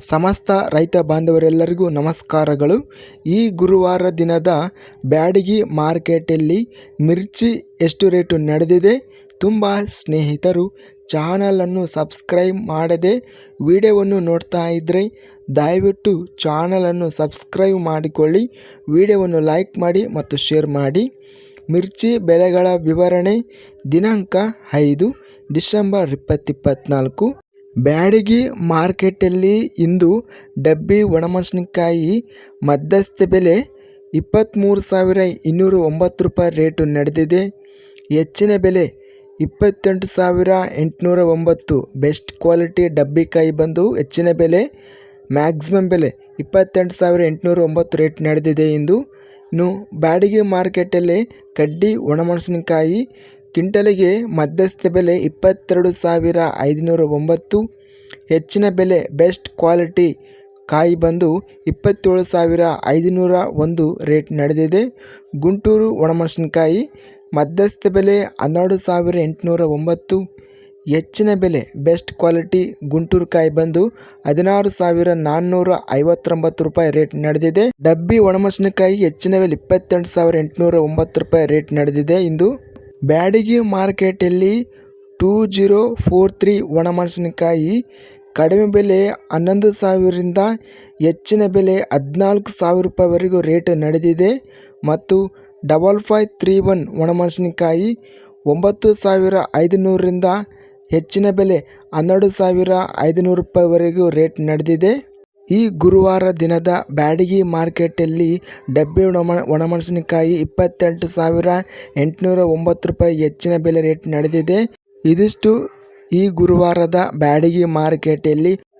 ಸಮಸ್ತ ರೈತ ಬಾಂಧವರೆಲ್ಲರಿಗೂ ನಮಸ್ಕಾರಗಳು. ಈ ಗುರುವಾರ ದಿನದ ಬ್ಯಾಡಗಿ ಮಾರ್ಕೆಟಲ್ಲಿ ಮಿರ್ಚಿ ಎಷ್ಟು ರೇಟು ನಡೆದಿದೆ? ತುಂಬ ಸ್ನೇಹಿತರು ಚಾನಲನ್ನು ಸಬ್ಸ್ಕ್ರೈಬ್ ಮಾಡದೆ ವಿಡಿಯೋವನ್ನು ನೋಡ್ತಾ ಇದ್ದರೆ ದಯವಿಟ್ಟು ಚಾನಲನ್ನು ಸಬ್ಸ್ಕ್ರೈಬ್ ಮಾಡಿಕೊಳ್ಳಿ. ವಿಡಿಯೋವನ್ನು ಲೈಕ್ ಮಾಡಿ ಮತ್ತು ಶೇರ್ ಮಾಡಿ. ಮಿರ್ಚಿ ಬೆಲೆಗಳ ವಿವರಣೆ ದಿನಾಂಕ ಐದು ಡಿಸೆಂಬರ್ ಇಪ್ಪತ್ತಿಪ್ಪತ್ನಾಲ್ಕು ಬ್ಯಾಡಗಿ ಮಾರ್ಕೆಟಲ್ಲಿ ಇಂದು ಡಬ್ಬಿ ಒಣಮೆಣಸಿನಕಾಯಿ ಮಧ್ಯಸ್ಥ ಬೆಲೆ ಇಪ್ಪತ್ತ್ಮೂರು ಸಾವಿರ ಇನ್ನೂರ ಒಂಬತ್ತು ರೂಪಾಯಿ ರೇಟು ನಡೆದಿದೆ. ಹೆಚ್ಚಿನ ಬೆಲೆ ಇಪ್ಪತ್ತೆಂಟು ಸಾವಿರ ಎಂಟುನೂರ ಒಂಬತ್ತು ಬೆಸ್ಟ್ ಕ್ವಾಲಿಟಿ ಡಬ್ಬಿಕಾಯಿ ಬಂದು ಹೆಚ್ಚಿನ ಬೆಲೆ ಮ್ಯಾಕ್ಸಿಮಮ್ ಬೆಲೆ ಇಪ್ಪತ್ತೆಂಟು ಸಾವಿರ ಎಂಟುನೂರ ಒಂಬತ್ತು ರೇಟ್ ನಡೆದಿದೆ ಎಂದು ಇನ್ನು ಬ್ಯಾಡಗಿ ಮಾರ್ಕೆಟಲ್ಲಿ ಕಡ್ಡಿ ಒಣಮೆಣಸಿನಕಾಯಿ ಕ್ವಿಂಟಲಿಗೆ ಮಧ್ಯಸ್ಥ ಬೆಲೆ ಇಪ್ಪತ್ತೆರಡು ಸಾವಿರ ಐದುನೂರ ಒಂಬತ್ತು ಹೆಚ್ಚಿನ ಬೆಲೆ ಬೆಸ್ಟ್ ಕ್ವಾಲಿಟಿ ಕಾಯಿ ಬಂದು ಇಪ್ಪತ್ತೇಳು ಸಾವಿರ ಐದುನೂರ ಒಂದು ರೇಟ್ ನಡೆದಿದೆ. ಗುಂಟೂರು ಒಣಮೆಣಸಿನಕಾಯಿ ಮಧ್ಯಸ್ಥ ಬೆಲೆ ಹನ್ನೆರಡು ಸಾವಿರ ಎಂಟುನೂರ ಒಂಬತ್ತು ಹೆಚ್ಚಿನ ಬೆಲೆ ಬೆಸ್ಟ್ ಕ್ವಾಲಿಟಿ ಗುಂಟೂರು ಕಾಯಿ ಬಂದು ಹದಿನಾರು ಸಾವಿರ ನಾನ್ನೂರ ಐವತ್ತೊಂಬತ್ತು ರೂಪಾಯಿ ರೇಟ್ ನಡೆದಿದೆ. ಡಬ್ಬಿ ಒಣಮೆಣಸಿನಕಾಯಿ ಹೆಚ್ಚಿನ ಬೆಲೆ ಇಪ್ಪತ್ತೆಂಟು ಸಾವಿರ ಎಂಟುನೂರ ಒಂಬತ್ತು ರೂಪಾಯಿ ರೇಟ್ ನಡೆದಿದೆ. ಇಂದು ಬ್ಯಾಡಗಿ ಮಾರ್ಕೆಟಲ್ಲಿ ಟೂ ಜೀರೋ ಫೋರ್ ತ್ರೀ ಒಣಮೆಣಸಿನಕಾಯಿ ಕಡಿಮೆ ಬೆಲೆ ಹನ್ನೊಂದು ಸಾವಿರದಿಂದ ಹೆಚ್ಚಿನ ಬೆಲೆ ಹದಿನಾಲ್ಕು ಸಾವಿರ ರೂಪಾಯಿವರೆಗೂ ರೇಟ್ ನಡೆದಿದೆ ಮತ್ತು ಡಬಲ್ ಫೈವ್ ತ್ರೀ ಒನ್ ಒಣಮೆಣಸಿನಕಾಯಿ ಒಂಬತ್ತು ಸಾವಿರ ಐದುನೂರರಿಂದ ಹೆಚ್ಚಿನ ಬೆಲೆ ಹನ್ನೆರಡು ಸಾವಿರ ಐದುನೂರು ರೂಪಾಯಿವರೆಗೂ ರೇಟ್ ನಡೆದಿದೆ. ಈ ಗುರುವಾರ ದಿನದ ಬ್ಯಾಡಗಿ ಮಾರ್ಕೆಟಲ್ಲಿ ಡಬ್ಬಿ ಒಣ ಒಣಮೆಣಸಿನಕಾಯಿ ಇಪ್ಪತ್ತೆಂಟು ಸಾವಿರ ಎಂಟುನೂರ ಒಂಬತ್ತು ರೂಪಾಯಿ ಹೆಚ್ಚಿನ ಬೆಲೆ ರೇಟ್ ನಡೆದಿದೆ. ಇದಿಷ್ಟು ಈ ಗುರುವಾರದ ಬ್ಯಾಡಗಿ ಮಾರುಕಟ್ಟೆಯಲ್ಲಿ